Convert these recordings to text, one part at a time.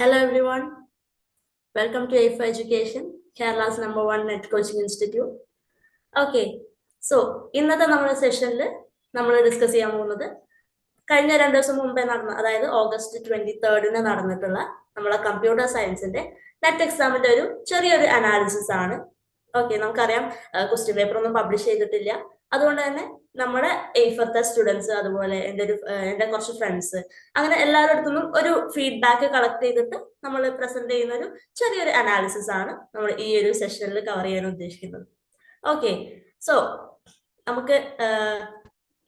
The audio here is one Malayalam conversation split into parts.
Hello everyone. Welcome to AFA Education, Kerala's number one net coaching institute. Okay, so ഇന്നത്തെ നമ്മുടെ സെഷനിൽ നമ്മൾ ഡിസ്കസ് ചെയ്യാൻ പോകുന്നത് കഴിഞ്ഞ രണ്ട് ദിവസം മുമ്പേ നടന്ന അതായത് ഓഗസ്റ്റ് ട്വന്റി തേർഡിന് നടന്നിട്ടുള്ള നമ്മളെ കമ്പ്യൂട്ടർ സയൻസിന്റെ നെറ്റ് എക്സാമിന്റെ ഒരു ചെറിയൊരു അനാലിസിസ് ആണ് ഓക്കെ നമുക്കറിയാം ക്വസ്റ്റ്യൻ പേപ്പർ ഒന്നും പബ്ലിഷ് ചെയ്തിട്ടില്ല അതുകൊണ്ട് തന്നെ നമ്മുടെ എയ്ഫത്തെ സ്റ്റുഡൻസ് അതുപോലെ എന്റെ ഒരു എന്റെ കുറച്ച് ഫ്രണ്ട്സ് അങ്ങനെ എല്ലാവരുടെ അടുത്തുനിന്നും ഒരു ഫീഡ്ബാക്ക് കളക്ട് ചെയ്തിട്ട് നമ്മൾ പ്രസന്റ് ചെയ്യുന്ന ഒരു ചെറിയൊരു അനാലിസിസ് ആണ് നമ്മൾ ഈ ഒരു സെഷനിൽ കവർ ചെയ്യാൻ ഉദ്ദേശിക്കുന്നത്. ഓക്കെ സോ നമുക്ക്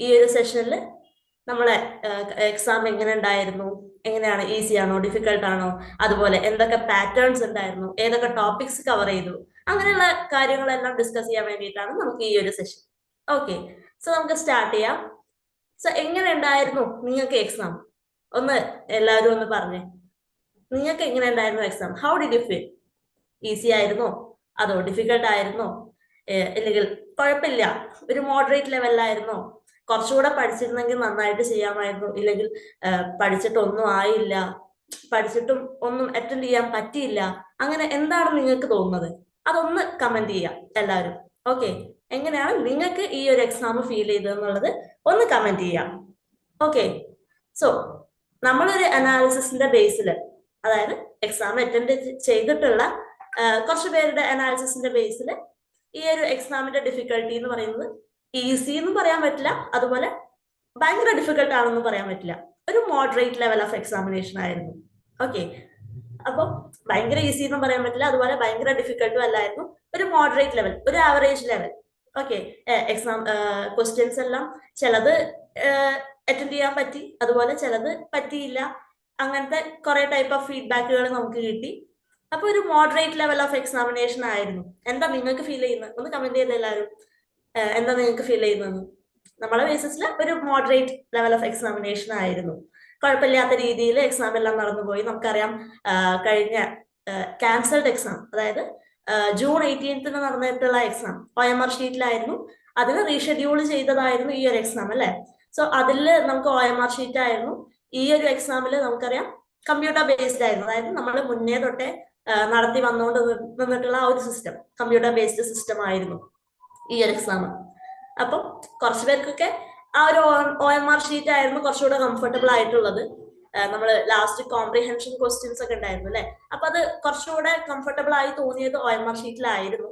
ഈ ഒരു സെഷനിൽ നമ്മളെ എക്സാം എങ്ങനെ ഉണ്ടായിരുന്നു? എങ്ങനെയാണ്? ഈസി ആണോ? ഡിഫിക്കൽട്ട് ആണോ? അതുപോലെ എന്തൊക്കെ പാറ്റേൺസ് ഉണ്ടായിരുന്നു? ഏതൊക്കെ ടോപ്പിക്സ് കവർ ചെയ്തു? അങ്ങനെയുള്ള കാര്യങ്ങളെല്ലാം ഡിസ്കസ് ചെയ്യാൻ വേണ്ടിയിട്ടാണ് നമുക്ക് ഈ ഒരു സെഷൻ ഓക്കെ സോ നമുക്ക് സ്റ്റാർട്ട് ചെയ്യാം. സോ എങ്ങനെ ഉണ്ടായിരുന്നു നിങ്ങൾക്ക് എക്സാം ഒന്ന് എല്ലാവരും ഒന്ന് പറഞ്ഞേ. നിങ്ങൾക്ക് എങ്ങനെ ഉണ്ടായിരുന്നു exam how did you feel easy ആയിരുന്നോ? അതോ ഡിഫിക്കൽട്ട് ആയിരുന്നോ? അല്ലെങ്കിൽ കുഴപ്പമില്ല. ഒരു മോഡറേറ്റ് ലെവലിലായിരുന്നോ കുറച്ചുകൂടെ പഠിച്ചിരുന്നെങ്കിൽ നന്നായിട്ട് ചെയ്യാമായിരുന്നു. ഇല്ലെങ്കിൽ പഠിച്ചിട്ടൊന്നും ആയില്ല. പഠിച്ചിട്ടും ഒന്നും അറ്റൻഡ് ചെയ്യാൻ പറ്റിയില്ല. അങ്ങനെ എന്താണ് നിങ്ങൾക്ക് തോന്നുന്നത്? അതൊന്ന് കമന്റ് ചെയ്യാം. എല്ലാവരും. ഓക്കെ എങ്ങനെയാണ് നിങ്ങൾക്ക് ഈ ഒരു എക്സാം ഫീൽ ചെയ്തതെന്നുള്ളത് ഒന്ന് കമന്റ് ചെയ്യാം. ഓക്കെ സോ നമ്മളൊരു അനാലിസിസിന്റെ ബേസിൽ അതായത് എക്സാം അറ്റൻഡ് ചെയ്തിട്ടുള്ള കുറച്ച് പേരുടെ അനാലിസിസിന്റെ ബേസിൽ ഈ ഒരു എക്സാമിന്റെ ഡിഫിക്കൽട്ടി എന്ന് പറയുന്നത് ഈസി എന്ന് പറയാൻ പറ്റില്ല അതുപോലെ ഭയങ്കര ഡിഫിക്കൽട്ട് ആണെന്ന് പറയാൻ പറ്റില്ല. ഒരു മോഡറേറ്റ് ലെവൽ ഓഫ് എക്സാമിനേഷൻ ആയിരുന്നു. ഓക്കെ അപ്പോൾ ഭയങ്കര ഈസി എന്നും പറയാൻ പറ്റില്ല അതുപോലെ ഭയങ്കര ഡിഫിക്കൽട്ടും അല്ലായിരുന്നു. ഒരു മോഡറേറ്റ് ലെവൽ ഒരു average level okay exam questions എല്ലാം ചിലത് അറ്റൻഡ് ചെയ്യാൻ പറ്റി. അതുപോലെ ചിലത് പറ്റിയില്ല. അങ്ങനത്തെ കുറെ ടൈപ്പ് ഓഫ് ഫീഡ്ബാക്കുകൾ നമുക്ക് കിട്ടി. അപ്പൊ ഒരു മോഡറേറ്റ് ലെവൽ ഓഫ് എക്സാമിനേഷൻ ആയിരുന്നു. എന്താ നിങ്ങൾക്ക് ഫീൽ ചെയ്യുന്നത്? ഒന്ന് കമന്റ് ചെയ്ത് എല്ലാവരും. എന്താ നിങ്ങൾക്ക് ഫീൽ ചെയ്യുന്നത്? നമ്മളെ ബേസിസിൽ ഒരു മോഡറേറ്റ് ലെവൽ ഓഫ് എക്സാമിനേഷൻ ആയിരുന്നു. കുഴപ്പമില്ലാത്ത രീതിയിൽ എക്സാം എല്ലാം നടന്നുപോയി. നമുക്കറിയാം കഴിഞ്ഞ ക്യാൻസൽഡ് എക്സാം അതായത് ജൂൺ എയ്റ്റീൻത്തിന് നടന്നിട്ടുള്ള എക്സാം ആർ ഷീറ്റിലായിരുന്നു അതിന് റീഷെഡ്യൂൾ ചെയ്തതായിരുന്നു ഈ ഒരു എക്സാം അല്ലെ? സോ അതിൽ നമുക്ക് ഒ എം ആർ ഷീറ്റ് ആയിരുന്നു. ഈ ഒരു എക്സാമിൽ നമുക്കറിയാം കമ്പ്യൂട്ടർ ബേസ്ഡ് ആയിരുന്നു. അതായത് നമ്മൾ മുന്നേ തൊട്ടേ നടത്തി വന്നുകൊണ്ട് നിന്നിട്ടുള്ള ആ ഒരു സിസ്റ്റം കമ്പ്യൂട്ടർ ബേസ്ഡ് സിസ്റ്റം ആയിരുന്നു ഈ ഒരു എക്സാം അപ്പം കുറച്ചു പേർക്കൊക്കെ ആ ഒരു ഒ എം ആർ ഷീറ്റ് ആയിരുന്നു കുറച്ചുകൂടെ കംഫർട്ടബിൾ ആയിട്ടുള്ളത്. നമ്മൾ ലാസ്റ്റ് കോംപ്രിഹെൻഷൻ ക്വസ്റ്റ്യൻസ് ഒക്കെ ഉണ്ടായിരുന്നു അല്ലെ? അപ്പൊ അത് കുറച്ചുകൂടെ കംഫർട്ടബിൾ ആയി തോന്നിയത് ഒ എം ആർ ഷീറ്റിലായിരുന്നു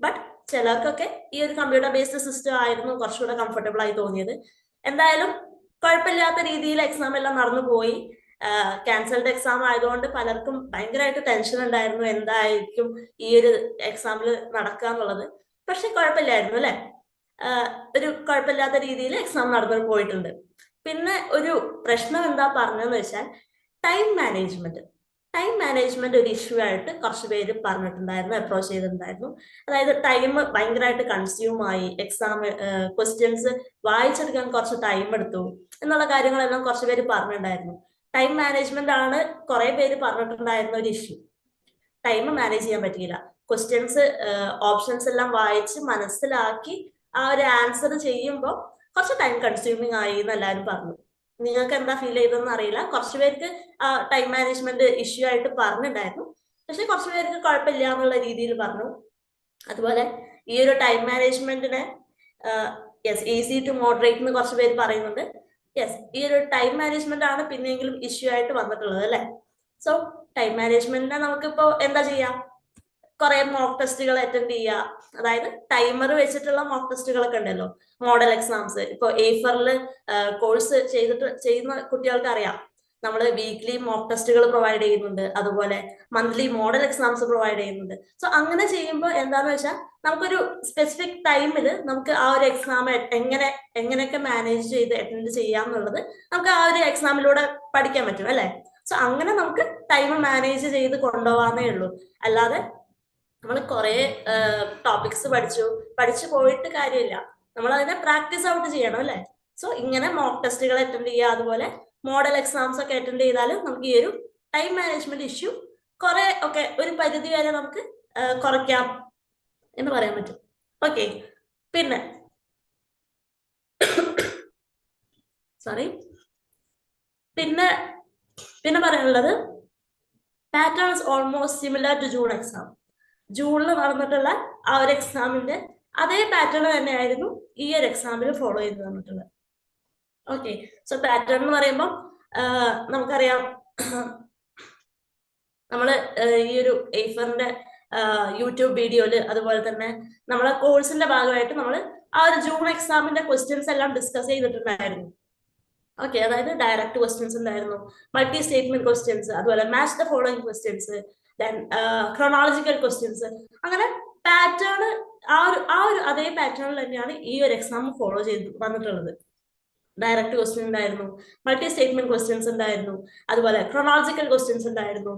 ബട്ട് ചിലർക്കൊക്കെ ഈ ഒരു കമ്പ്യൂട്ടർ ബേസ്ഡ് സിസ്റ്റം ആയിരുന്നു കുറച്ചുകൂടെ കംഫർട്ടബിൾ ആയി തോന്നിയത്. എന്തായാലും കുഴപ്പമില്ലാത്ത രീതിയിൽ എക്സാം എല്ലാം നടന്നു പോയി. ക്യാൻസൽഡ് എക്സാം ആയതുകൊണ്ട് പലർക്കും ഭയങ്കരമായിട്ട് ടെൻഷൻ ഉണ്ടായിരുന്നു എന്തായിരിക്കും ഈ ഒരു എക്സാമിൽ നടക്കുക എന്നുള്ളത്. പക്ഷെ കുഴപ്പമില്ലായിരുന്നു അല്ലെ? ഒരു കുഴപ്പമില്ലാത്ത രീതിയിൽ എക്സാം നടന്നു പോയിട്ടുണ്ട്. പിന്നെ ഒരു പ്രശ്നം എന്താ പറഞ്ഞതെന്ന് വെച്ചാൽ ടൈം മാനേജ്മെന്റ് ടൈം മാനേജ്മെന്റ് ഒരു ഇഷ്യൂ ആയിട്ട് കുറച്ച് പേര് പറഞ്ഞിട്ടുണ്ടായിരുന്നു അപ്രോച്ച് ചെയ്തിട്ടുണ്ടായിരുന്നു. അതായത് ടൈം ഭയങ്കരമായിട്ട് കൺസ്യൂം ആയി എക്സാം ക്വസ്റ്റ്യൻസ് വായിച്ചെടുക്കാൻ കുറച്ച് ടൈം എടുത്തു എന്നുള്ള കാര്യങ്ങളെല്ലാം കുറച്ച് പേര് പറഞ്ഞിട്ടുണ്ടായിരുന്നു. ടൈം മാനേജ്മെന്റ് ആണ് കുറെ പേര് പറഞ്ഞിട്ടുണ്ടായിരുന്ന ഒരു ഇഷ്യൂ ടൈം മാനേജ് ചെയ്യാൻ പറ്റിയില്ല. ക്വസ്റ്റ്യൻസ് ഓപ്ഷൻസ് എല്ലാം വായിച്ച് മനസ്സിലാക്കി ആ ഒരു ആൻസർ ചെയ്യുമ്പോൾ കുറച്ച് ടൈം കൺസ്യൂമിങ് ആയി എന്ന് എല്ലാവരും പറഞ്ഞു. നിങ്ങൾക്ക് എന്താ ഫീൽ ചെയ്തതെന്ന് അറിയില്ല. കുറച്ച് പേർക്ക് ടൈം മാനേജ്മെന്റ് ഇഷ്യൂ ആയിട്ട് പറഞ്ഞിട്ടുണ്ടായിരുന്നു പക്ഷെ കുറച്ച് പേർക്ക് കുഴപ്പമില്ല എന്നുള്ള രീതിയിൽ പറഞ്ഞു. അതുപോലെ ഈ ഒരു ടൈം മാനേജ്മെന്റിനെ യെസ് ഈസി ടു മോഡറേറ്റ് എന്ന് കുറച്ച് പേര് പറയുന്നുണ്ട്. യെസ് ഈ ഒരു ടൈം മാനേജ്മെന്റ് ആണ് പിന്നെയെങ്കിലും ഇഷ്യൂ ആയിട്ട് വന്നിട്ടുള്ളത് അല്ലെ? സോ ടൈം മാനേജ്മെന്റിനെ നമുക്കിപ്പോ എന്താ ചെയ്യാം? കുറെ മോക്ക് ടെസ്റ്റുകൾ അറ്റൻഡ് ചെയ്യുക അതായത് ടൈമർ വെച്ചിട്ടുള്ള മോക്ക് ടെസ്റ്റുകളൊക്കെ ഉണ്ടല്ലോ. മോഡൽ എക്സാംസ് ഇപ്പൊ എയ്ഫറിൽ കോഴ്സ് ചെയ്തിട്ട് ചെയ്യുന്ന കുട്ടികൾക്ക് അറിയാം. നമ്മൾ വീക്ക്ലി മോക്ക് ടെസ്റ്റുകൾ പ്രൊവൈഡ് ചെയ്യുന്നുണ്ട്. അതുപോലെ മന്ത്ലി മോഡൽ എക്സാംസ് പ്രൊവൈഡ് ചെയ്യുന്നുണ്ട്. സോ അങ്ങനെ ചെയ്യുമ്പോൾ എന്താന്ന് വെച്ചാൽ നമുക്കൊരു സ്പെസിഫിക് ടൈമിൽ നമുക്ക് ആ ഒരു എക്സാം എങ്ങനെ എങ്ങനെയൊക്കെ മാനേജ് ചെയ്ത് അറ്റൻഡ് ചെയ്യാം എന്നുള്ളത് നമുക്ക് ആ ഒരു എക്സാമിലൂടെ പഠിക്കാൻ പറ്റും അല്ലേ? സോ അങ്ങനെ നമുക്ക് ടൈം മാനേജ് ചെയ്ത് കൊണ്ടുപോകാന്നേ ഉള്ളൂ. അല്ലാതെ നമ്മൾ കുറെ ടോപ്പിക്സ് പഠിച്ചു. പഠിച്ചു പോയിട്ട് കാര്യമില്ല. നമ്മൾ അതിനെ പ്രാക്ടീസ് ഔട്ട് ചെയ്യണം അല്ലെ? സോ ഇങ്ങനെ മോക്ക് ടെസ്റ്റുകൾ അറ്റൻഡ് ചെയ്യുക അതുപോലെ മോഡൽ എക്സാംസ് ഒക്കെ അറ്റൻഡ് ചെയ്താൽ നമുക്ക് ഈ ഒരു ടൈം മാനേജ്മെന്റ് ഇഷ്യൂ കുറെ ഒക്കെ ഒരു പരിധി വരെ നമുക്ക് കുറയ്ക്കാം എന്ന് പറയാൻ പറ്റും. ഓക്കെ പിന്നെ സോറി പിന്നെ പിന്നെ പറയാനുള്ളത് patterns almost similar to June exam ജൂണിൽ നടന്നിട്ടുള്ള ആ ഒരു എക്സാമിന്റെ അതേ പാറ്റേൺ തന്നെയായിരുന്നു ഈ ഒരു എക്സാമിൽ ഫോളോ ചെയ്ത് തന്നിട്ടുള്ളത്. ഓക്കെ സോ പാറ്റേൺ എന്ന് പറയുമ്പോൾ നമുക്കറിയാം നമ്മൾ ഈ ഒരു എയ്ഫറിന്റെ യൂട്യൂബ് വീഡിയോയിൽ അതുപോലെ തന്നെ നമ്മളെ കോഴ്സിന്റെ ഭാഗമായിട്ട് നമ്മൾ ആ ഒരു ജൂൺ എക്സാമിന്റെ ക്വസ്റ്റ്യൻസ് എല്ലാം ഡിസ്കസ് ചെയ്തിട്ടുണ്ടായിരുന്നു. ഓക്കെ അതായത് ഡയറക്റ്റ് ക്വസ്റ്റ്യൻസ് ഉണ്ടായിരുന്നു. മൾട്ടി സ്റ്റേറ്റ്മെന്റ് ക്വസ്റ്റ്യൻസ് അതുപോലെ match the following questions then chronological questions അങ്ങനെ പാറ്റേൺ ആ ഒരു ആ ഒരു അതേ പാറ്റേണിൽ തന്നെയാണ് ഈ ഒരു എക്സാം ഫോളോ ചെയ്ത് വന്നിട്ടുള്ളത്. ഡയറക്റ്റ് ക്വസ്റ്റ്യൻ ഉണ്ടായിരുന്നു. മൾട്ടി സ്റ്റേറ്റ്മെന്റ് ക്വസ്റ്റ്യൻസ് ഉണ്ടായിരുന്നു. അതുപോലെ ക്രോണോളജിക്കൽ ക്വസ്റ്റ്യൻസ് ഉണ്ടായിരുന്നു.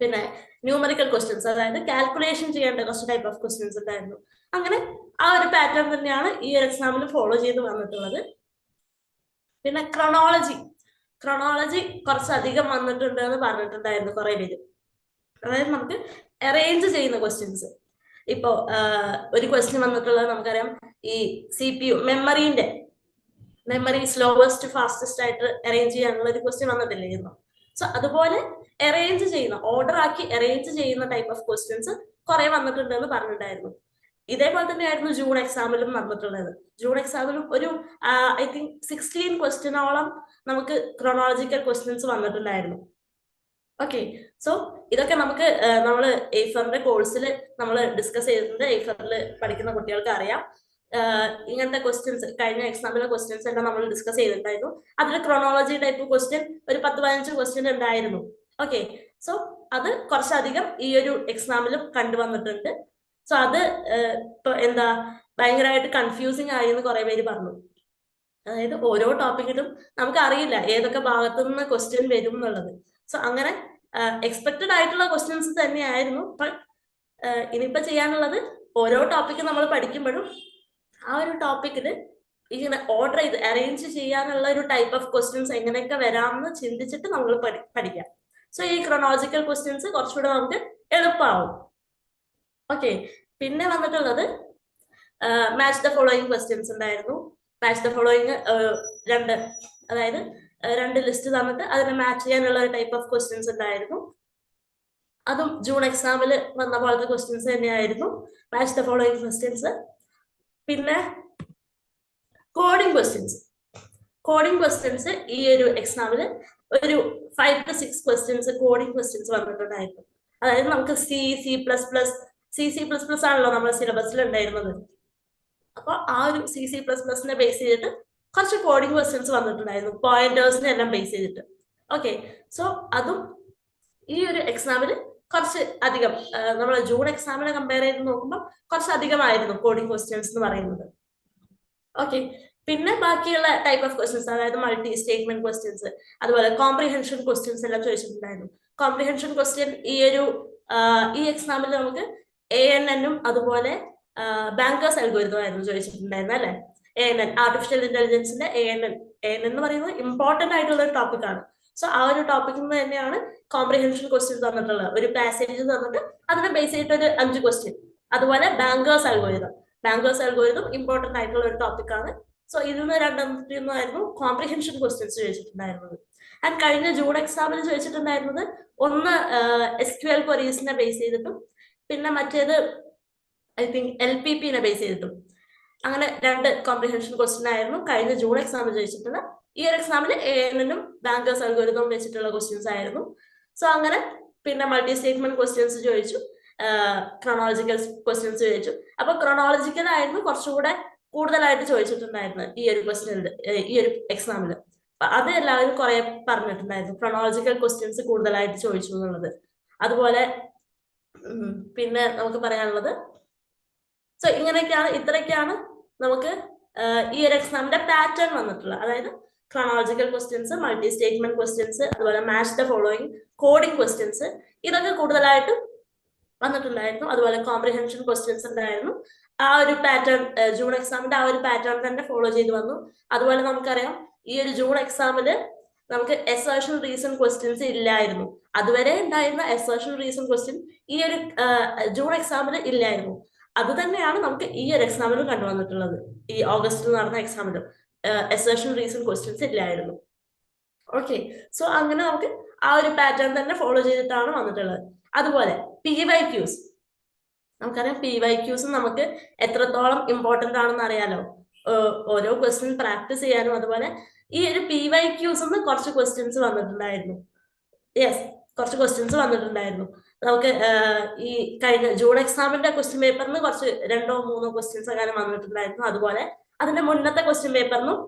പിന്നെ ന്യൂമറിക്കൽ ക്വസ്റ്റ്യൻസ് അതായത് കാൽക്കുലേഷൻ ചെയ്യേണ്ട കുറച്ച് ടൈപ്പ് ഓഫ് ക്വസ്റ്റ്യൻസ് ഉണ്ടായിരുന്നു. അങ്ങനെ ആ ഒരു പാറ്റേൺ തന്നെയാണ് ഈ ഒരു എക്സാമിൽ ഫോളോ ചെയ്ത് വന്നിട്ടുള്ളത്. പിന്നെ ക്രോണോളജി ക്രോണോളജി കുറച്ചധികം വന്നിട്ടുണ്ട് എന്ന് പറഞ്ഞിട്ടുണ്ടായിരുന്നു കുറെ പേര്. അതായത് നമുക്ക് അറേഞ്ച് ചെയ്യുന്ന ക്വസ്റ്റ്യൻസ് ഇപ്പോ ഒരു ക്വസ്റ്റ്യൻ വന്നിട്ടുള്ളത് നമുക്കറിയാം. ഈ സി പി യു മെമ്മറിന്റെ മെമ്മറി സ്ലോവസ്റ്റ് ഫാസ്റ്റസ്റ്റ് ആയിട്ട് അറേഞ്ച് ചെയ്യാനുള്ള ഒരു ക്വസ്റ്റ്യൻ വന്നിട്ടില്ലായിരുന്നു സോ അതുപോലെ അറേഞ്ച് ചെയ്യുന്ന ഓർഡർ ആക്കി അറേഞ്ച് ചെയ്യുന്ന ടൈപ്പ് ഓഫ് ക്വസ്റ്റ്യൻസ് കുറെ വന്നിട്ടുണ്ട് എന്ന് പറഞ്ഞിട്ടുണ്ടായിരുന്നു. ഇതേപോലെ തന്നെയായിരുന്നു ജൂൺ എക്സാമിലും വന്നിട്ടുള്ളത്. ജൂൺ എക്സാമിലും ഒരു ഐ തിങ്ക് സിക്സ്റ്റീൻ ക്വസ്റ്റ്യനോളം നമുക്ക് ക്രോണോളജിക്കൽ ക്വസ്റ്റ്യൻസ് വന്നിട്ടുണ്ടായിരുന്നു. ഓക്കെ സോ ഇതൊക്കെ നമുക്ക് നമ്മൾ എയ്ഫറിന്റെ കോഴ്സിൽ നമ്മൾ ഡിസ്കസ് ചെയ്തിട്ടുണ്ട്. എയ്ഫറിൽ പഠിക്കുന്ന കുട്ടികൾക്ക് അറിയാം. ഇങ്ങനത്തെ ക്വസ്റ്റ്യൻസ് കഴിഞ്ഞ എക്സാമിലെ ക്വസ്റ്റ്യൻസ് എല്ലാം നമ്മൾ ഡിസ്കസ് ചെയ്തിട്ടുണ്ടായിരുന്നു. അതിൽ ക്രോണോളജി ടൈപ്പ് ക്വസ്റ്റ്യൻ ഒരു പത്ത് പതിനഞ്ച് ക്വസ്റ്റ്യൻ ഉണ്ടായിരുന്നു. ഓക്കെ സോ അത് കുറച്ചധികം ഈ ഒരു എക്സാമിലും കണ്ടുവന്നിട്ടുണ്ട്. സോ അത് എന്താ ഭയങ്കരമായിട്ട് കൺഫ്യൂസിങ് ആയി എന്ന് കുറെ പേര് പറഞ്ഞു. അതായത് ഓരോ ടോപ്പിക്കിലും നമുക്ക് അറിയില്ല ഏതൊക്കെ ഭാഗത്തു നിന്ന് ക്വസ്റ്റ്യൻ വരും എന്നുള്ളത്. സോ അങ്ങനെ എക്സ്പെക്റ്റഡ് ആയിട്ടുള്ള ക്വസ്റ്റ്യൻസ് തന്നെയായിരുന്നു. ബട്ട് ഇനിയിപ്പോ ചെയ്യാനുള്ളത് ഓരോ ടോപ്പിക്ക് നമ്മൾ പഠിക്കുമ്പോഴും ആ ഒരു ടോപ്പിക്കിൽ ഇങ്ങനെ ഓർഡർ ചെയ്ത് അറേഞ്ച് ചെയ്യാനുള്ള ഒരു ടൈപ്പ് ഓഫ് ക്വസ്റ്റ്യൻസ് എങ്ങനെയൊക്കെ വരാമെന്ന് ചിന്തിച്ചിട്ട് നമ്മൾ പഠിക്കാം. സോ ഈ ക്രോണോളജിക്കൽ ക്വസ്റ്റ്യൻസ് കുറച്ചുകൂടെ നമുക്ക് എളുപ്പമാവും ഓക്കെ പിന്നെ വന്നിട്ടുള്ളത് മാച്ച് ദ ഫോളോയിങ് ക്വസ്റ്റ്യൻസ് ഉണ്ടായിരുന്നു. മാച്ച് ദ ഫോളോയിങ് രണ്ട് അതായത് രണ്ട് ലിസ്റ്റ് തന്നിട്ട് അതിനെ മാച്ച് ചെയ്യാനുള്ള ഒരു ടൈപ്പ് ഓഫ് ക്വസ്റ്റ്യൻസ് ഉണ്ടായിരുന്നു. അതും ജൂൺ എക്സാമിൽ വന്ന പോലത്തെ ക്വസ്റ്റ്യൻസ് തന്നെയായിരുന്നു. മാച്ച് ദ ഫോളോയിങ് ക്വസ്റ്റ്യൻസ് പിന്നെ കോഡിംഗ് ക്വസ്റ്റ്യൻസ് കോഡിംഗ് ക്വസ്റ്റ്യൻസ് ഈ ഒരു എക്സാമിൽ ഒരു five to six questions coding questions വന്നിട്ടുണ്ടായിരുന്നു. അതായത് നമുക്ക് C C plus plus C C plus plus ആണല്ലോ നമ്മുടെ സിലബസിൽ ഉണ്ടായിരുന്നത്. അപ്പോൾ ആ ഒരു സി സി പ്ലസ് പ്ലസിനെ ബേസ് ചെയ്തിട്ട് കുറച്ച് കോഡിംഗ് ക്വസ്റ്റ്യൻസ് വന്നിട്ടുണ്ടായിരുന്നു. പോയിന്റേഴ്സിനെ എല്ലാം ബേസ് ചെയ്തിട്ട്. ഓക്കെ സോ അതും ഈ ഒരു എക്സാമിൽ കുറച്ച് അധികം നമ്മൾ ജൂൺ എക്സാമിനെ കമ്പയർ ചെയ്ത് നോക്കുമ്പോൾ കുറച്ച് അധികമായിരുന്നു കോഡിംഗ് ക്വസ്റ്റ്യൻസ് എന്ന് പറയുന്നത്. ഓക്കെ പിന്നെ ബാക്കിയുള്ള ടൈപ്പ് ഓഫ് ക്വസ്റ്റ്യൻസ് അതായത് മൾട്ടി സ്റ്റേറ്റ്മെന്റ് ക്വസ്റ്റ്യൻസ് അതുപോലെ കോംപ്രിഹെൻഷൻ ക്വസ്റ്റ്യൻസ് എല്ലാം ചോദിച്ചിട്ടുണ്ടായിരുന്നു. കോംപ്രിഹെൻഷൻ ക്വസ്റ്റ്യൻ ഈ ഒരു ഈ എക്സാമിൽ നമുക്ക് എ എൻ എന്നും അതുപോലെ ബാങ്കേഴ്സ് അൽഗോരിതം ആയിരുന്നു ചോദിച്ചിട്ടുണ്ടായിരുന്നത് അല്ലെ? A N N artificial ഇന്റലിജൻസിന്റെ A N N A N എന്ന് പറയുന്നത് ഇമ്പോർട്ടന്റ് ആയിട്ടുള്ള ഒരു ടോപ്പിക്കാണ് സോ ആ ഒരു ടോപ്പിക്കിൽ നിന്ന് തന്നെയാണ് കോംപ്രിഹെൻഷൻ ക്വസ്റ്റ്യൻ തന്നിട്ടുള്ളത്. ഒരു പാസേജ് തന്നിട്ട് അതിനെ ബേസ് ചെയ്തിട്ട് ഒരു അഞ്ച് ക്വസ്റ്റ്യൻ അതുപോലെ bankers algorithm bankers algorithm important ആയിട്ടുള്ള ഒരു ടോപ്പിക്കാണ് സോ ഇതിൽ നിന്ന് രണ്ടാമത്തേന്നായിരുന്നു കോംപ്രിഹെൻഷൻ ക്വസ്റ്റ്യൻസ് ചോദിച്ചിട്ടുണ്ടായിരുന്നത്. ആൻഡ് കഴിഞ്ഞ ജൂൺ എക്സാമിൽ ചോദിച്ചിട്ടുണ്ടായിരുന്നത് ഒന്ന് എസ് ക്യു എൽ ക്വറീസിനെ ബേസ് ചെയ്തിട്ടും പിന്നെ മറ്റേത് ഐ തിങ്ക് എൽ പി പിനെ ബേസ് ചെയ്തിട്ടും. അങ്ങനെ രണ്ട് കോംപ്രിഹെൻഷൻ ക്വസ്റ്റ്യൻ ആയിരുന്നു. കഴിഞ്ഞ ജൂൺ എക്സാമിൽ ചോദിച്ചിട്ടുള്ള ഈ ഒരു എക്സാമിൽ എ എനും ബാങ്കേഴ്സ് അൽഗോരിതം വെച്ചിട്ടുള്ള ക്വസ്റ്റ്യൻസ് ആയിരുന്നു. സോ അങ്ങനെ പിന്നെ മൾട്ടി സ്റ്റേറ്റ്മെന്റ് ക്വസ്റ്റ്യൻസ് ചോദിച്ചു ക്രോണോളജിക്കൽ ക്വസ്റ്റ്യൻസ് ചോദിച്ചു. അപ്പൊ ക്രോണോളജിക്കൽ ആയിരുന്നു കുറച്ചുകൂടെ കൂടുതലായിട്ട് ചോദിച്ചിട്ടുണ്ടായിരുന്നു ഈ ഒരു ക്വസ്റ്റ്യനിൽ ഈ ഒരു എക്സാമിൽ അത് എല്ലാവരും കുറെ പറഞ്ഞിട്ടുണ്ടായിരുന്നു. ക്രോണോളജിക്കൽ ക്വസ്റ്റ്യൻസ് കൂടുതലായിട്ട് ചോദിച്ചു എന്നുള്ളത്. അതുപോലെ പിന്നെ നമുക്ക് പറയാനുള്ളത്. സോ ഇങ്ങനെയൊക്കെയാണ് ഇത്രയൊക്കെയാണ് നമുക്ക് ഈ ഒരു എക്സാമിന്റെ പാറ്റേൺ വന്നിട്ടുള്ള അതായത് chronological questions multi statement questions അതുപോലെ match the following coding questions ഇതൊക്കെ കൂടുതലായിട്ടും വന്നിട്ടുണ്ടായിരുന്നു. അതുപോലെ കോംപ്രിഹെൻഷൻ ക്വസ്റ്റ്യൻസ് ഉണ്ടായിരുന്നു. ആ ഒരു പാറ്റേൺ ജൂൺ എക്സാമിന്റെ ആ ഒരു പാറ്റേൺ തന്നെ ഫോളോ ചെയ്ത് വന്നു. അതുപോലെ നമുക്കറിയാം ഈ ഒരു ജൂൺ എക്സാമിൽ നമുക്ക് എസേഷൻ റീസൺ ക്വസ്റ്റ്യൻസ് ഇല്ലായിരുന്നു. അതുവരെ ഉണ്ടായിരുന്ന എസേഷൻ റീസൺ ക്വസ്റ്റ്യൻ ഈ ഒരു ജൂൺ എക്സാമിൽ ഇല്ലായിരുന്നു. അത് തന്നെയാണ് നമുക്ക് ഈ ഒരു എക്സാമിലും കണ്ടുവന്നിട്ടുള്ളത്. ഈ ഓഗസ്റ്റിൽ നടന്ന എക്സാമിലും എസേഷൻ റീസൺ ക്വസ്റ്റ്യൻസ് ഇല്ലായിരുന്നു. ഓക്കെ സോ അങ്ങനെ നമുക്ക് ആ ഒരു പാറ്റേൺ തന്നെ ഫോളോ ചെയ്തിട്ടാണ് വന്നിട്ടുള്ളത്. അതുപോലെ പി വൈ ക്യൂസ് നമുക്കറിയാം പി വൈ ക്യൂസ് നമുക്ക് എത്രത്തോളം ഇമ്പോർട്ടന്റ് ആണെന്ന് അറിയാലോ. ഓരോ ക്വസ്റ്റ്യൻ പ്രാക്ടീസ് ചെയ്യാനും അതുപോലെ ഈ ഒരു പി വൈ ക്യൂസ് കുറച്ച് ക്വസ്റ്റ്യൻസ് വന്നിട്ടുണ്ടായിരുന്നു. യെസ് കുറച്ച് ക്വസ്റ്റ്യൻസ് വന്നിട്ടുണ്ടായിരുന്നു. നമുക്ക് ഈ കഴിഞ്ഞ ജൂൺ എക്സാമിന്റെ ക്വസ്റ്റ്യൻ പേപ്പറിന് കുറച്ച് രണ്ടോ മൂന്നോ ക്വസ്റ്റ്യൻസ് അങ്ങനെ വന്നിട്ടുണ്ടായിരുന്നു. അതുപോലെ അതിന്റെ മുന്നത്തെ ക്വസ്റ്റ്യൻ പേപ്പറിനും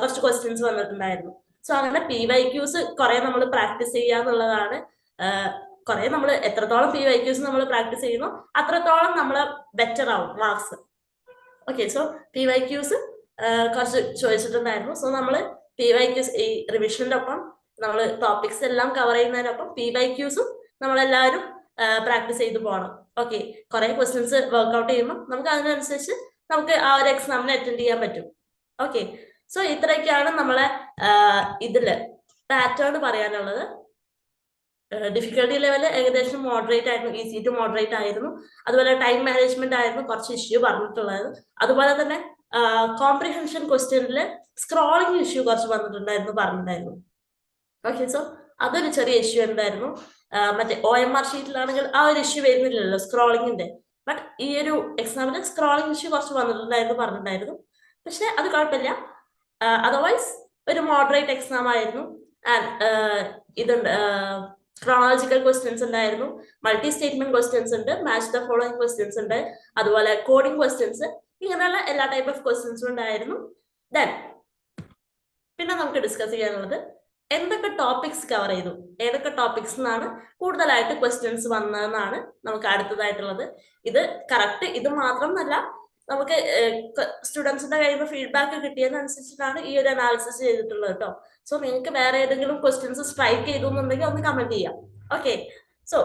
കുറച്ച് ക്വസ്റ്റ്യൻസ് വന്നിട്ടുണ്ടായിരുന്നു. സോ അങ്ങനെ പി വൈ ക്യൂസ് കുറെ നമ്മൾ പ്രാക്ടീസ് ചെയ്യുക എന്നുള്ളതാണ് കുറെ നമ്മൾ എത്രത്തോളം പി വൈ ക്യൂസ് നമ്മൾ പ്രാക്ടീസ് ചെയ്യുന്നു അത്രത്തോളം നമ്മൾ ബെറ്റർ ആവും marks okay so P Y Qs കുറച്ച് ചോദിച്ചിട്ടുണ്ടായിരുന്നു. സോ നമ്മൾ പി വൈ ക്യൂസ് ഈ റിവിഷന്റെ ഒപ്പം നമ്മൾ ടോപ്പിക്സ് എല്ലാം കവർ ചെയ്യുന്നതിനൊപ്പം പി വൈ ക്യൂസും നമ്മളെല്ലാവരും പ്രാക്ടീസ് ചെയ്തു പോകണം ഓക്കെ കുറെ ക്വസ്റ്റ്യൻസ് വർക്ക്ഔട്ട് ചെയ്യുമ്പോൾ നമുക്ക് അതിനനുസരിച്ച് നമുക്ക് ആ ഒരു എക്സാമിന് അറ്റൻഡ് ചെയ്യാൻ പറ്റും. ഓക്കെ സോ ഇത്രയൊക്കെയാണ് നമ്മളെ ഇതിൽ പാറ്റേൺ പറയാനുള്ളത്. ഡിഫിക്കൽട്ടി ലെവൽ ഏകദേശം മോഡറേറ്റ് ആയിരുന്നു ഈസി ടു മോഡറേറ്റ് ആയിരുന്നു. അതുപോലെ ടൈം മാനേജ്മെന്റ് ആയിരുന്നു കുറച്ച് ഇഷ്യൂ പറഞ്ഞിട്ടുള്ളത്. അതുപോലെ തന്നെ കോംപ്രിഹെൻഷൻ ക്വസ്റ്റ്യനിൽ സ്ക്രോളിംഗ് ഇഷ്യൂ കുറച്ച് വന്നിട്ടുണ്ടായിരുന്നു പറഞ്ഞിട്ടുണ്ടായിരുന്നു. ഓക്കെ സോ അതൊരു ചെറിയ ഇഷ്യൂ എന്തായിരുന്നു? മറ്റേ ഒ എം ആർ ഷീറ്റിലാണെങ്കിൽ ആ ഒരു ഇഷ്യൂ വരുന്നില്ലല്ലോ സ്ക്രോളിങ്ങിന്റെ ബട്ട് ഈ ഒരു എക്സാമിന് സ്ക്രോളിംഗ് ഇഷ്യൂ കുറച്ച് വന്നിട്ടുണ്ടായിരുന്നു പറഞ്ഞിട്ടുണ്ടായിരുന്നു. പക്ഷെ അത് കുഴപ്പമില്ല. അതർവൈസ് ഒരു മോഡറേറ്റ് എക്സാം ആയിരുന്നു. ആൻഡ് ഇതുണ്ട് ക്രോണോളജിക്കൽ ക്വസ്റ്റ്യൻസ് ഉണ്ടായിരുന്നു. മൾട്ടി സ്റ്റേറ്റ്മെന്റ് ക്വസ്റ്റ്യൻസ് ഉണ്ട് മാച്ച് ദ ഫോളോയിങ് ക്വസ്റ്റ്യൻസ് ഉണ്ട് അതുപോലെ കോഡിംഗ് ക്വസ്റ്റ്യൻസ് ഇങ്ങനെയുള്ള എല്ലാ ടൈപ്പ് ഓഫ് ക്വസ്റ്റ്യൻസും ഉണ്ടായിരുന്നു. ദെൻ പിന്നെ നമുക്ക് ഡിസ്കസ് ചെയ്യാനുള്ളത് എന്തൊക്കെ ടോപ്പിക്സ് കവർ ചെയ്തു? ഏതൊക്കെ ടോപ്പിക്സ് എന്നാണ് കൂടുതലായിട്ട് ക്വസ്റ്റ്യൻസ് വന്നതെന്നാണ് നമുക്ക് അടുത്തതായിട്ടുള്ളത്. ഇത് കറക്റ്റ് ഇത് മാത്രമല്ല നമുക്ക് സ്റ്റുഡൻസിന്റെ കയ്യിൽ നിന്ന് ഫീഡ്ബാക്ക് കിട്ടിയതനുസരിച്ചിട്ടാണ് ഈ ഒരു അനാലിസിസ് ചെയ്തിട്ടുള്ളത് കേട്ടോ സോ നിങ്ങൾക്ക് വേറെ ഏതെങ്കിലും ക്വസ്റ്റ്യൻസ് സ്ട്രൈക്ക് ചെയ്തു എന്നുണ്ടെങ്കിൽ ഒന്ന് കമന്റ് ചെയ്യാം. ഓക്കെ സോ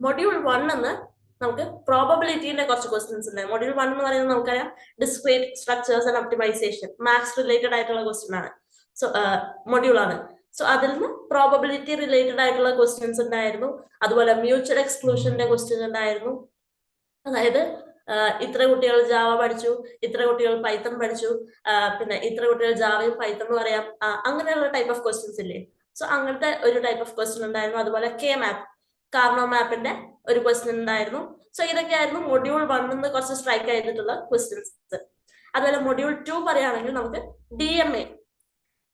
മൊഡ്യൂൾ വൺ എന്ന് നമുക്ക് പ്രോബബിലിറ്റിന്റെ കുറച്ച് ക്വസ്റ്റ്യൻസ് ഉണ്ട്. മൊഡ്യൂൾ വൺ എന്ന് പറയുന്നത് നമുക്കറിയാം discrete structures and optimisation maths related ആയിട്ടുള്ള ക്വസ്റ്റ്യൻ ആണ്. സോ മൊഡ്യൂൾ ആണ്. സോ അതിൽ നിന്ന് പ്രോബബിലിറ്റി റിലേറ്റഡ് ആയിട്ടുള്ള ക്വസ്റ്റ്യൻസ് ഉണ്ടായിരുന്നു. അതുപോലെ മ്യൂച്വൽ എക്സ്ക്ലൂഷന്റെ ക്വസ്റ്റ്യൻ ഉണ്ടായിരുന്നു. അതായത് ഇത്ര കുട്ടികൾ ജാവ പഠിച്ചു ഇത്ര കുട്ടികൾ പൈത്തൺ പഠിച്ചു പിന്നെ ഇത്ര കുട്ടികൾ ജാവയും പൈത്തണും അറിയാം. അങ്ങനെയുള്ള ടൈപ്പ് ഓഫ് ക്വസ്റ്റ്യൻസ് ഇല്ലേ? സോ അങ്ങനത്തെ ഒരു ടൈപ്പ് ഓഫ് ക്വസ്റ്റ്യൻ ഉണ്ടായിരുന്നു. അതുപോലെ കെ മാപ്പ് കാർണോ മാപ്പിന്റെ ഒരു ക്വസ്റ്റ്യൻ ഉണ്ടായിരുന്നു. സോ ഇതൊക്കെയായിരുന്നു മൊഡ്യൂൾ വണ്ണിന്ന് കുറച്ച് സ്ട്രൈക്ക് ചെയ്തിട്ടുള്ള ക്വസ്റ്റ്യൻസ് അതുപോലെ മൊഡ്യൂൾ ടു പറയുകയാണെങ്കിൽ നമുക്ക് D M A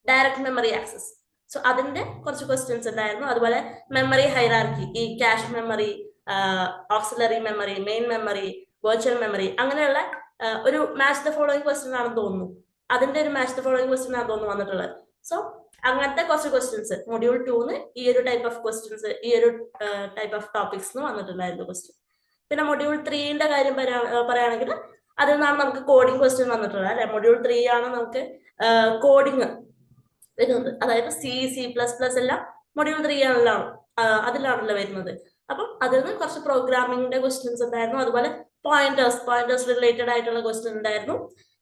direct memory access so അതിന്റെ കുറച്ച് ക്വസ്റ്റ്യൻസ് ഉണ്ടായിരുന്നു. അതുപോലെ മെമ്മറി ഹൈറാർക്കി ഈ cache memory auxiliary memory main memory virtual memory അങ്ങനെയുള്ള ഒരു മാച്ച് ദ ഫോളോയിങ് ക്വസ്റ്റ്യൻ ആണെന്ന് തോന്നുന്നു. അതിന്റെ ഒരു മാച്ച് ദ ഫോളോയിങ് ക്വസ്റ്റ്യൻ ആണെന്ന് തോന്നുന്നു വന്നിട്ടുള്ളത്. സോ അങ്ങനത്തെ കുറച്ച് ക്വസ്റ്റ്യൻസ് മൊഡ്യൂൾ ടൂന്ന് ഈ ഒരു ടൈപ്പ് ഓഫ് ക്വസ്റ്റ്യൻസ് ഈ ഒരു ടൈപ്പ് ഓഫ് ടോപ്പിക്സ് വന്നിട്ടുണ്ടായിരുന്നു ക്വസ്റ്റ്യൻ പിന്നെ മൊഡ്യൂൾ ത്രീന്റെ കാര്യം പറയുകയാണെങ്കിൽ അതിൽ നിന്നാണ് നമുക്ക് കോഡിംഗ് ക്വസ്റ്റ്യൻ വന്നിട്ടുള്ളത്. അല്ലെ? മൊഡ്യൂൾ ത്രീ ആണ് നമുക്ക് കോഡിങ് വരുന്നത്. അതായത് സി സി പ്ലസ് പ്ലസ് എല്ലാം മൊഡ്യൂൾ ത്രീ ആണല്ലോ അതിലാണല്ലോ വരുന്നത്. അപ്പം അതിൽ നിന്ന് കുറച്ച് പ്രോഗ്രാമിംഗിന്റെ ക്വസ്റ്റ്യൻസ് ഉണ്ടായിരുന്നു. അതുപോലെ പോയിന്റേഴ്സ് പോയിന്റേഴ്സ് റിലേറ്റഡ് ആയിട്ടുള്ള ക്വസ്റ്റ്യൻ ഉണ്ടായിരുന്നു.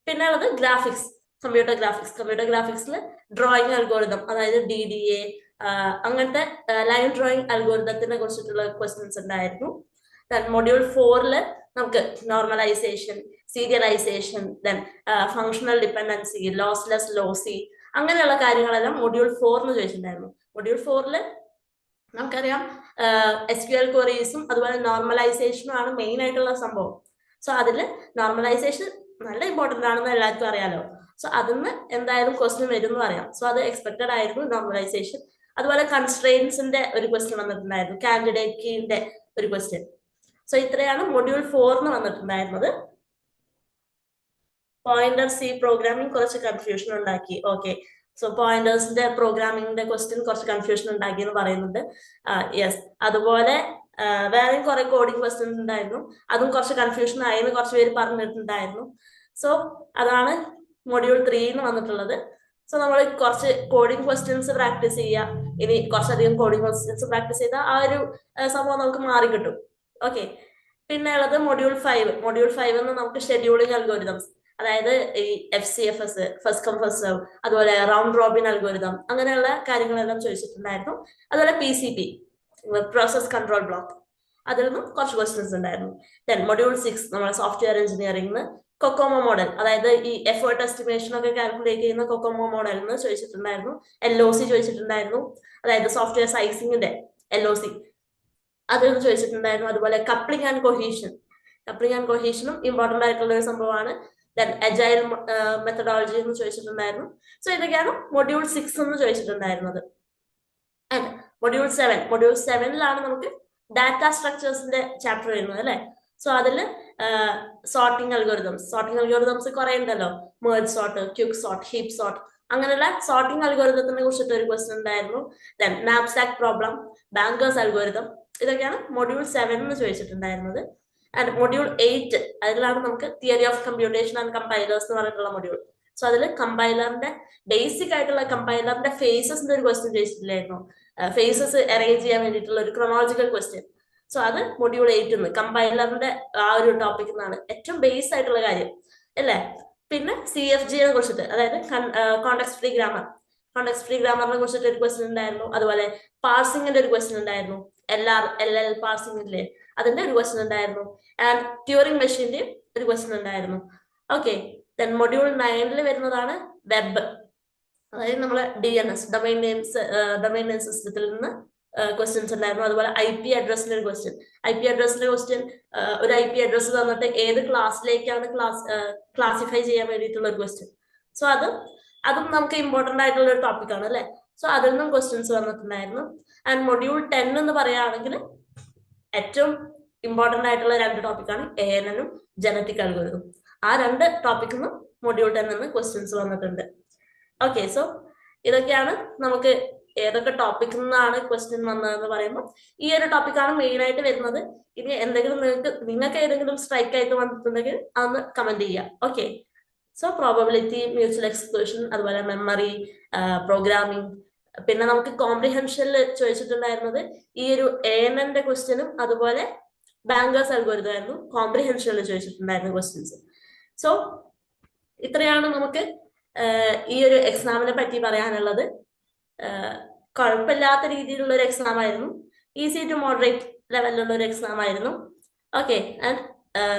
പിന്നെ ഉള്ളത് ഗ്രാഫിക്സ് കമ്പ്യൂട്ടർ ഗ്രാഫിക്സ് കമ്പ്യൂട്ടർ ഗ്രാഫിക്സിൽ ഡ്രോയിങ് അൽഗോരിതം അതായത് ഡി ഡി എ അങ്ങനത്തെ ലൈൻ ഡ്രോയിങ് അൽഗോരിതത്തിനെ കുറിച്ചിട്ടുള്ള ക്വസ്റ്റ്യൻസ് ഉണ്ടായിരുന്നു. ദെൻ മൊഡ്യൂൾ ഫോറിൽ നമുക്ക് normalisation serialisation then functional dependency lossless lossy അങ്ങനെയുള്ള കാര്യങ്ങളെല്ലാം മൊഡ്യൂൾ ഫോറിന് ചോദിച്ചിട്ടുണ്ടായിരുന്നു. മൊഡ്യൂൾ ഫോറിൽ നമുക്കറിയാം എസ് ക്യു എൽ ക്വറീസും അതുപോലെ നോർമലൈസേഷനും ആണ് മെയിൻ ആയിട്ടുള്ള സംഭവം. സോ അതിൽ നോർമലൈസേഷൻ നല്ല ഇമ്പോർട്ടന്റ് ആണെന്ന് എല്ലാവർക്കും അറിയാലോ. സോ അതിന്ന് എന്തായാലും ക്വസ്റ്റ്യൻ വരും എന്ന് പറയാം. സോ അത് എക്സ്പെക്റ്റഡ് ആയിരുന്നു നോർമലൈസേഷൻ അതുപോലെ കൺസ്ട്രെയിൻസിന്റെ ഒരു ക്വസ്റ്റ്യൻ വന്നിട്ടുണ്ടായിരുന്നു. കാൻഡിഡേറ്റ് കീന്റെ ഒരു ക്വസ്റ്റ്യൻ സോ ഇത്രയാണ് മൊഡ്യൂൾ ഫോറിന് വന്നിട്ടുണ്ടായിരുന്നത്. പോയിന്റർ സി പ്രോഗ്രാമിംഗ് കുറച്ച് കൺഫ്യൂഷൻ ഉണ്ടാക്കി. ഓക്കെ സോ പോയിന്റേഴ്സിന്റെ പ്രോഗ്രാമിംഗിന്റെ ക്വസ്റ്റ്യൻ കുറച്ച് കൺഫ്യൂഷൻ ഉണ്ടാക്കി എന്ന് പറയുന്നുണ്ട്. യെസ് അതുപോലെ വേറെയും കുറെ കോഡിംഗ് ക്വസ്റ്റ്യൻസ് ഉണ്ടായിരുന്നു. അതും കുറച്ച് കൺഫ്യൂഷൻ ആയെന്ന് കുറച്ച് പേര് പറഞ്ഞിട്ടുണ്ടായിരുന്നു. സോ അതാണ് മൊഡ്യൂൾ ത്രീന്ന് വന്നിട്ടുള്ളത്. സോ നമ്മൾ കുറച്ച് കോഡിംഗ് ക്വസ്റ്റ്യൻസ് പ്രാക്ടീസ് ചെയ്യുക ഇനി കുറച്ചധികം കോഡിംഗ് ക്വസ്റ്റ്യൻസ് പ്രാക്ടീസ് ചെയ്താൽ ആ ഒരു സംഭവം നമുക്ക് മാറി കിട്ടും. ഓക്കെ പിന്നെ ഉള്ളത് മൊഡ്യൂൾ ഫൈവ് മൊഡ്യൂൾ ഫൈവ് എന്ന് നമുക്ക് ഷെഡ്യൂളിംഗ് അൽഗോരിതംസ് അതായത് ഈ F C F S first come first serve അതുപോലെ റൗണ്ട് റോബിൻ അൽഗോരിതം അങ്ങനെയുള്ള കാര്യങ്ങളെല്ലാം ചോദിച്ചിട്ടുണ്ടായിരുന്നു. അതുപോലെ P C P process control block അതിൽ നിന്നും കുറച്ച് ക്വസ്റ്റ്യൻസ് ഉണ്ടായിരുന്നു. ദെൻ മൊഡ്യൂൾ സിക്സ് നമ്മുടെ സോഫ്റ്റ്വെയർ എഞ്ചിനീയറിംഗിന് കൊക്കോമോ മോഡൽ അതായത് ഈ എഫേർട്ട് എസ്റ്റിമേഷൻ ഒക്കെ കാൽക്കുലേറ്റ് ചെയ്യുന്ന കൊക്കോമോ മോഡൽ എന്ന് ചോദിച്ചിട്ടുണ്ടായിരുന്നു. എൽ ഒ സി ചോദിച്ചിട്ടുണ്ടായിരുന്നു. അതായത് സോഫ്റ്റ്വെയർ സൈസിങ്ങിന്റെ എൽ ഒ സി അതിൽ ചോദിച്ചിട്ടുണ്ടായിരുന്നു. അതുപോലെ coupling and cohesion coupling and കൊഹീഷനും important ആയിട്ടുള്ള ഒരു സംഭവമാണ്. ദെൻ അജൈൽ മെത്തഡോളജി എന്ന് ചോദിച്ചിട്ടുണ്ടായിരുന്നു. സോ ഇതൊക്കെയാണ് മൊഡ്യൂൾ സിക്സ് എന്ന് ചോദിച്ചിട്ടുണ്ടായിരുന്നത്. ആൻഡ് മൊഡ്യൂൾ സെവൻ മൊഡ്യൂൾ സെവനിലാണ് നമുക്ക് ഡാറ്റ സ്ട്രക്ചേഴ്സിന്റെ ചാപ്റ്റർ വരുന്നത് അല്ലെ? സോ അതിൽ സോർട്ടിംഗ് അൽഗോരിതംസ് സോർട്ടിംഗ് അൽഗോരിതംസ് കുറെ ഉണ്ടല്ലോ. Merge sort quick sort heap sort അങ്ങനെയുള്ള സോർട്ടിംഗ് അൽഗോരിതത്തിനെ കുറിച്ചിട്ട് ഒരു ക്വസ്റ്റൻ ഉണ്ടായിരുന്നു. Then knapsack problem banker's algorithm ഇതൊക്കെയാണ് മൊഡ്യൂൾ സെവൻ എന്ന് ചോദിച്ചിട്ടുണ്ടായിരുന്നത്. ആൻഡ് മൊഡ്യൂൾ എയ്റ്റ് അതിലാണ് നമുക്ക് theory of computation and compilers എന്ന് പറഞ്ഞിട്ടുള്ള മൊഡ്യൂൾ സോ അതിൽ കമ്പൈലറിന്റെ ബേസിക് ആയിട്ടുള്ള കമ്പൈലറിന്റെ ഫേസസ് ഒരു ക്വസ്റ്റ്യൻ ചോദിച്ചിട്ടില്ലായിരുന്നു. ഫേസസ് അറേഞ്ച് ചെയ്യാൻ വേണ്ടിയിട്ടുള്ള ഒരു ക്രൊണോളജിക്കൽ ക്വസ്റ്റ്യൻ സോ അത് മൊഡ്യൂൾ എയ്റ്റ് നിന്ന് കമ്പൈലറിന്റെ ആ ഒരു ടോപ്പിക് നിന്നാണ് ഏറ്റവും ബേസ് ആയിട്ടുള്ള കാര്യം. അല്ലേ? പിന്നെ സി എഫ് ജിയെ കുറിച്ചിട്ട് അതായത് context free grammar context free ഗ്രാമറിനെ കുറിച്ചിട്ട് ഒരു ക്വസ്റ്റ്യൻ ഉണ്ടായിരുന്നു. അതുപോലെ പാർസിംഗിന്റെ ഒരു ക്വസ്റ്റ്യൻ ഉണ്ടായിരുന്നു. L R L L parsing ഇല്ലേ? അതിന്റെ ഒരു ക്വസ്റ്റൻ ഉണ്ടായിരുന്നു ആൻഡ് ട്യൂറിംഗ് മെഷീന്റെയും ഒരു ക്വസ്റ്റൻ ഉണ്ടായിരുന്നു. ഓക്കെ ദെൻ മൊഡ്യൂൾ നയനിൽ വരുന്നതാണ് വെബ് അതായത് നമ്മളെ D N S domain names domain name സിസ്റ്റത്തിൽ നിന്ന് ക്വസ്റ്റ്യൻസ് ഉണ്ടായിരുന്നു. അതുപോലെ ഐ പി അഡ്രസ്സിന്റെ ഒരു ക്വസ്റ്റ്യൻ ഐ പി അഡ്രസ്സിന്റെ ക്വസ്റ്റ്യൻ ഒരു ഐ പി അഡ്രസ്സ് തന്നിട്ട് ഏത് ക്ലാസ്സിലേക്കാണ് ക്ലാസ് ക്ലാസിഫൈ ചെയ്യാൻ വേണ്ടിയിട്ടുള്ള ഒരു ക്വസ്റ്റ്യൻ സോ അത് അതും നമുക്ക് ഇമ്പോർട്ടന്റ് ആയിട്ടുള്ള ഒരു ടോപ്പിക് ആണ് അല്ലെ? സോ അതിൽ നിന്നും ക്വസ്റ്റ്യൻസ് വന്നിട്ടുണ്ടായിരുന്നു. ആൻഡ് മൊഡ്യൂൾ ടെൻ എന്ന് പറയുകയാണെങ്കിൽ ഏറ്റവും ഇമ്പോർട്ടന്റ് ആയിട്ടുള്ള രണ്ട് ടോപ്പിക്കാണ് എ എൻ എനും ജനറ്റിക് അൽഗോരിതം ആ രണ്ട് ടോപ്പിക്കിൽ നിന്ന് മൊഡ്യൂൾ ടെൻ നിന്ന് ക്വസ്റ്റ്യൻസ് വന്നിട്ടുണ്ട്. ഓക്കെ സോ ഇതൊക്കെയാണ് നമുക്ക് ഏതൊക്കെ ടോപ്പിക്കിൽ നിന്നാണ് ക്വസ്റ്റ്യൻ വന്നതെന്ന് പറയുമ്പോൾ ഈ ഒരു ടോപ്പിക്കാണ് മെയിൻ ആയിട്ട് വരുന്നത്. ഇനി എന്തെങ്കിലും നിങ്ങൾക്ക് നിങ്ങൾക്ക് ഏതെങ്കിലും സ്ട്രൈക്ക് ആയിട്ട് വന്നിട്ടുണ്ടെങ്കിൽ അതൊന്ന് കമന്റ് ചെയ്യുക okay so probability mutual exclusion അതുപോലെ മെമ്മറി പ്രോഗ്രാമിംഗ് പിന്നെ നമുക്ക് കോംപ്രിഹെൻഷനിൽ ചോദിച്ചിട്ടുണ്ടായിരുന്നത് ഈ ഒരു എ എൻ എന്റെ ക്വസ്റ്റ്യനും അതുപോലെ ബാങ്കേഴ്സ് അൽഗോരിതം ആയിരുന്നു. കോംപ്രിഹെൻഷനിൽ ചോദിച്ചിട്ടുണ്ടായിരുന്ന ക്വസ്റ്റ്യൻസ് സോ ഇത്രയാണ് നമുക്ക് ഈ ഒരു എക്സാമിനെ പറ്റി പറയാനുള്ളത്. കുഴപ്പമില്ലാത്ത രീതിയിലുള്ള ഒരു എക്സാം ആയിരുന്നു. ഈസി ടു മോഡറേറ്റ് ലെവലിലുള്ള ഒരു എക്സാം ആയിരുന്നു. ഓക്കെ ആൻഡ്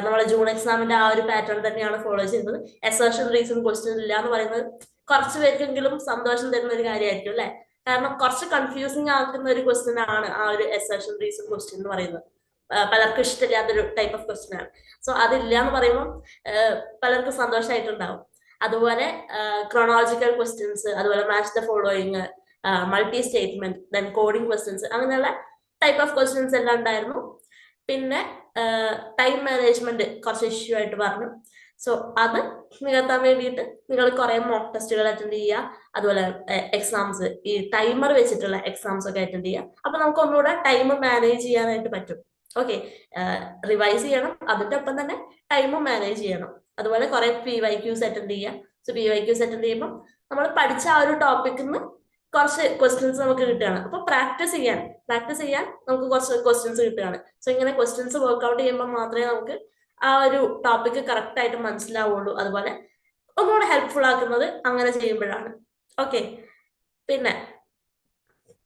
നമ്മളെ ജൂൺ എക്സാമിന്റെ ആ ഒരു പാറ്റേൺ തന്നെയാണ് ഫോളോ ചെയ്യുന്നത്. എസേഷൻ റീസൺ ക്വസ്റ്റ്യൻ ഇല്ല എന്ന് പറയുന്നത് കുറച്ച് പേർക്കെങ്കിലും സന്തോഷം തരുന്ന ഒരു കാര്യമായിരിക്കും അല്ലെ? കാരണം കുറച്ച് കൺഫ്യൂസിങ് ആക്കുന്ന ഒരു ക്വസ്റ്റ്യൻ ആണ് ആ ഒരു എസേഷൻ റീസൺ ക്വസ്റ്റ്യൻ എന്ന് പറയുന്നത്. പലർക്കും ഇഷ്ടമില്ലാത്തൊരു ടൈപ്പ് ഓഫ് ക്വസ്റ്റ്യൻ ആണ്. സോ അതില്ല എന്ന് പറയുമ്പോൾ പലർക്കും സന്തോഷമായിട്ടുണ്ടാവും അതുപോലെ ക്രോണോളജിക്കൽ ക്വസ്റ്റ്യൻസ് അതുപോലെ match the following multi statement then coding questions അങ്ങനെയുള്ള ടൈപ്പ് ഓഫ് ക്വസ്റ്റ്യൻസ് എല്ലാം ഉണ്ടായിരുന്നു. പിന്നെ ടൈം മാനേജ്മെന്റ് കുറച്ച് ഇഷ്യൂ ആയിട്ട് പറഞ്ഞു. സോ അത് നികത്താൻ വേണ്ടിയിട്ട് നിങ്ങൾ കുറെ മോക്ക് ടെസ്റ്റുകൾ അറ്റൻഡ് ചെയ്യുക. അതുപോലെ എക്സാംസ് ഈ ടൈമർ വെച്ചിട്ടുള്ള എക്സാംസ് ഒക്കെ അറ്റൻഡ് ചെയ്യുക. അപ്പൊ നമുക്ക് ഒന്നുകൂടെ ടൈം മാനേജ് ചെയ്യാനായിട്ട് പറ്റും. ഓക്കെ റിവൈസ് ചെയ്യണം. അതിന്റെ ഒപ്പം തന്നെ ടൈമും മാനേജ് ചെയ്യണം. അതുപോലെ കുറെ പി വൈ ക്യൂസ് അറ്റൻഡ് ചെയ്യുക. So P Y Qs attend ചെയ്യുമ്പോൾ നമ്മൾ പഠിച്ച ആ ഒരു ടോപ്പിക്കിൽ നിന്ന് കുറച്ച് ക്വസ്റ്റ്യൻസ് നമുക്ക് കിട്ടുകയാണ്. അപ്പൊ പ്രാക്ടീസ് ചെയ്യാൻ പ്രാക്ടീസ് ചെയ്യാൻ നമുക്ക് കുറച്ച് ക്വസ്റ്റ്യൻസ് കിട്ടുകയാണ്. സോ ഇങ്ങനെ ക്വസ്റ്റ്യൻസ് വർക്ക്ഔട്ട് ചെയ്യുമ്പോൾ മാത്രമേ നമുക്ക് ആ ഒരു ടോപ്പിക് കറക്റ്റ് ആയിട്ട് മനസ്സിലാവുള്ളൂ. അതുപോലെ ഒന്നുകൂടെ ഹെൽപ്ഫുൾ ആക്കുന്നത് അങ്ങനെ ചെയ്യുമ്പോഴാണ്. ഓക്കെ പിന്നെ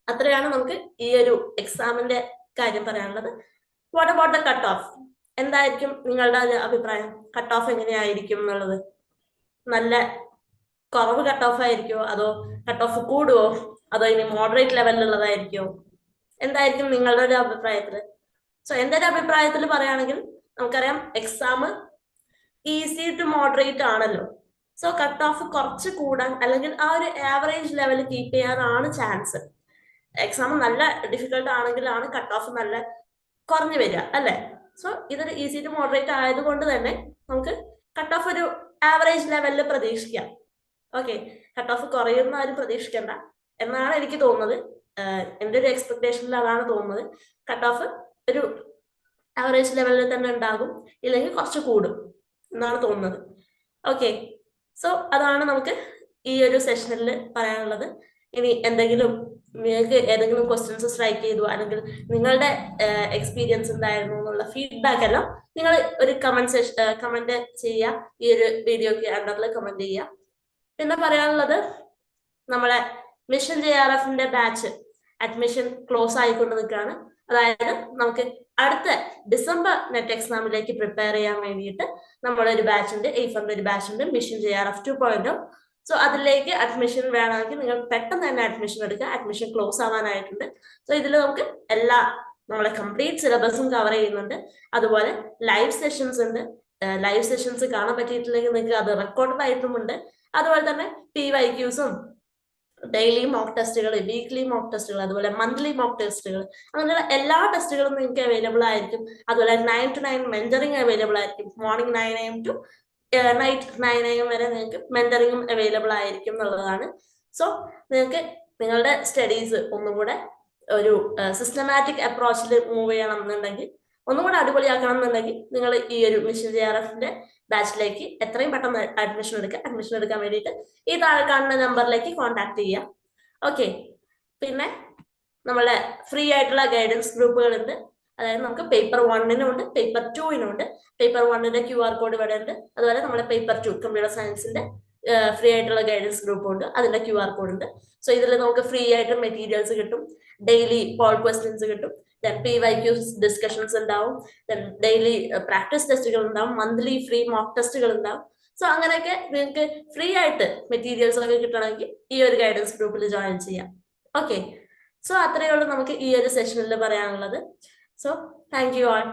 അത്രയാണ് നമുക്ക് ഈ ഒരു എക്സാമിന്റെ കാര്യം പറയാനുള്ളത്. What about the cut off എന്തായിരിക്കും നിങ്ങളുടെ ഒരു അഭിപ്രായം? കട്ട് ഓഫ് എങ്ങനെയായിരിക്കും എന്നുള്ളത്? നല്ല കുറവ് കട്ട് ഓഫ് ആയിരിക്കോ അതോ കട്ട് ഓഫ് കൂടുവോ? അതോ ഇനി മോഡറേറ്റ് ലെവലിലുള്ളതായിരിക്കുമോ എന്തായിരിക്കും നിങ്ങളുടെ ഒരു അഭിപ്രായത്തിൽ സോ എന്റെ ഒരു അഭിപ്രായത്തിൽ പറയുകയാണെങ്കിൽ നമുക്കറിയാം എക്സാം ഈസി ടു മോഡറേറ്റ് ആണല്ലോ. സോ കട്ട് ഓഫ് കുറച്ച് കൂടാൻ അല്ലെങ്കിൽ ആ ഒരു ആവറേജ് ലെവൽ കീപ്പ് ചെയ്യാനാണ് ചാൻസ് എക്സാം നല്ല ഡിഫിക്കൽട്ട് ആണെങ്കിലാണ് കട്ട് ഓഫ് നല്ല കുറഞ്ഞു വരിക അല്ലെ? സോ ഇതൊരു ഈസി ടു മോഡറേറ്റ് ആയതുകൊണ്ട് തന്നെ നമുക്ക് കട്ട് ഓഫ് ഒരു ആവറേജ് ലെവലിൽ പ്രതീക്ഷിക്കാം. ഓക്കെ കട്ട് ഓഫ് കുറയുന്ന ആരും പ്രതീക്ഷിക്കേണ്ട. എന്നാണ് എനിക്ക് തോന്നുന്നത്. എന്റെ ഒരു എക്സ്പെക്ടേഷനിൽ അതാണ് തോന്നുന്നത്. കട്ട് ഓഫ് ഒരു ആവറേജ് ലെവലിൽ തന്നെ ഉണ്ടാകും. ഇല്ലെങ്കിൽ കുറച്ച് കൂടും എന്നാണ് തോന്നുന്നത്. ഓക്കെ സോ അതാണ് നമുക്ക് ഈ ഒരു സെഷനിൽ പറയാനുള്ളത്. ഇനി എന്തെങ്കിലും നിങ്ങൾക്ക് ഏതെങ്കിലും ക്വസ്റ്റ്യൻസ് സ്ട്രൈക്ക് ചെയ്തു അല്ലെങ്കിൽ നിങ്ങളുടെ എക്സ്പീരിയൻസ് എന്തായിരുന്നു എന്നുള്ള ഫീഡ്ബാക്ക് എല്ലാം നിങ്ങൾ ഒരു കമന്റ് സെഷൻ കമന്റ് ചെയ്യുക. ഈ ഒരു വീഡിയോക്ക് അണ്ടറിൽ കമന്റ് ചെയ്യുക. പിന്നെ പറയാനുള്ളത് നമ്മളെ മിഷൻ ജെ ആർ എഫിന്റെ ബാച്ച് അഡ്മിഷൻ ക്ലോസ് ആയിക്കൊണ്ട് നിൽക്കുകയാണ് അതായത് നമുക്ക് അടുത്ത ഡിസംബർ നെറ്റ് എക്സാമിലേക്ക് പ്രിപ്പയർ ചെയ്യാൻ വേണ്ടിയിട്ട് നമ്മളൊരു ഒരു ബാച്ചുണ്ട് എയ്ഫറിന്റെ ഒരു ബാച്ചുണ്ട് Mission J F two point so അതിലേക്ക് അഡ്മിഷൻ വേണമെങ്കിൽ നിങ്ങൾ പെട്ടെന്ന് തന്നെ അഡ്മിഷൻ എടുക്കുക. Admission close ആവാനായിട്ടുണ്ട്. സോ ഇതിൽ നമുക്ക് എല്ലാ നമ്മളെ കംപ്ലീറ്റ് സിലബസും കവർ ചെയ്യുന്നുണ്ട്. അതുപോലെ ലൈവ് സെഷൻസ് ഉണ്ട്. ലൈവ് സെഷൻസ് കാണാൻ പറ്റിയിട്ടില്ലെങ്കിൽ നിങ്ങൾക്ക് അത് റെക്കോർഡ് ആയിട്ടുമുണ്ട് അതുപോലെ തന്നെ പി വൈ ക്യൂസും ഡെയിലി മോക്ക് ടെസ്റ്റുകൾ വീക്ക്ലി മോക്ക് ടെസ്റ്റുകൾ അതുപോലെ മന്ത്ലി മോക്ക് ടെസ്റ്റുകൾ അങ്ങനെയുള്ള എല്ലാ ടെസ്റ്റുകളും നിങ്ങൾക്ക് അവൈലബിൾ ആയിരിക്കും. അതുപോലെ nine to nine mentoring available ആയിരിക്കും. Morning nine M to night nine M വരെ നിങ്ങൾക്ക് മെന്ററിങ്ങും അവൈലബിൾ ആയിരിക്കും എന്നുള്ളതാണ്. സോ നിങ്ങൾക്ക് നിങ്ങളുടെ സ്റ്റഡീസ് ഒന്നുകൂടെ ഒരു സിസ്റ്റമാറ്റിക് അപ്രോച്ചിൽ മൂവ് ചെയ്യണം എന്നുണ്ടെങ്കിൽ ഒന്നുകൂടെ അടിപൊളിയാക്കണം എന്നുണ്ടെങ്കിൽ നിങ്ങൾ ഈ ഒരു മിഷൻ ജെ ആർ എഫിന്റെ ബാച്ചിലേക്ക് എത്രയും പെട്ടെന്ന് അഡ്മിഷൻ എടുക്കുക. അഡ്മിഷൻ എടുക്കാൻ വേണ്ടിയിട്ട് ഈ താഴെ കാണുന്ന നമ്പറിലേക്ക് കോൺടാക്ട് ചെയ്യാം ഓക്കെ പിന്നെ നമ്മളെ ഫ്രീ ആയിട്ടുള്ള ഗൈഡൻസ് ഗ്രൂപ്പുകളുണ്ട്. അതായത് നമുക്ക് പേപ്പർ വണ്ണിനും ഉണ്ട് പേപ്പർ ടുവിനും ഉണ്ട്. പേപ്പർ വണ്ണിന്റെ ക്യു ആർ കോഡ് ഇവിടെ ഉണ്ട്. അതുപോലെ നമ്മുടെ പേപ്പർ ടു കമ്പ്യൂട്ടർ സയൻസിന്റെ ഫ്രീ ആയിട്ടുള്ള ഗൈഡൻസ് ഗ്രൂപ്പ് ഉണ്ട്. അതിന്റെ ക്യു ആർ കോഡ് ഉണ്ട്. സോ ഇതിൽ നമുക്ക് ഫ്രീ ആയിട്ട് മെറ്റീരിയൽസ് കിട്ടും. ഡെയിലി പോൾ ക്വസ്റ്റ്യൻസ് കിട്ടും. Then P Y Qs discussions ഉണ്ടാവും. ദെൻ ഡെയിലി പ്രാക്ടീസ് ടെസ്റ്റുകൾ ഉണ്ടാവും. മന്ത്ലി ഫ്രീ മോക്ക് ടെസ്റ്റുകൾ ഉണ്ടാവും. സോ അങ്ങനെയൊക്കെ നിങ്ങൾക്ക് ഫ്രീ ആയിട്ട് മെറ്റീരിയൽസ് ഒക്കെ കിട്ടണമെങ്കിൽ ഈ ഒരു ഗൈഡൻസ് ഗ്രൂപ്പിൽ ജോയിൻ ചെയ്യാം. ഓക്കെ സോ അത്രയേ ഉള്ളൂ നമുക്ക് ഈ ഒരു സെഷനിൽ പറയാനുള്ളത്. So thank you all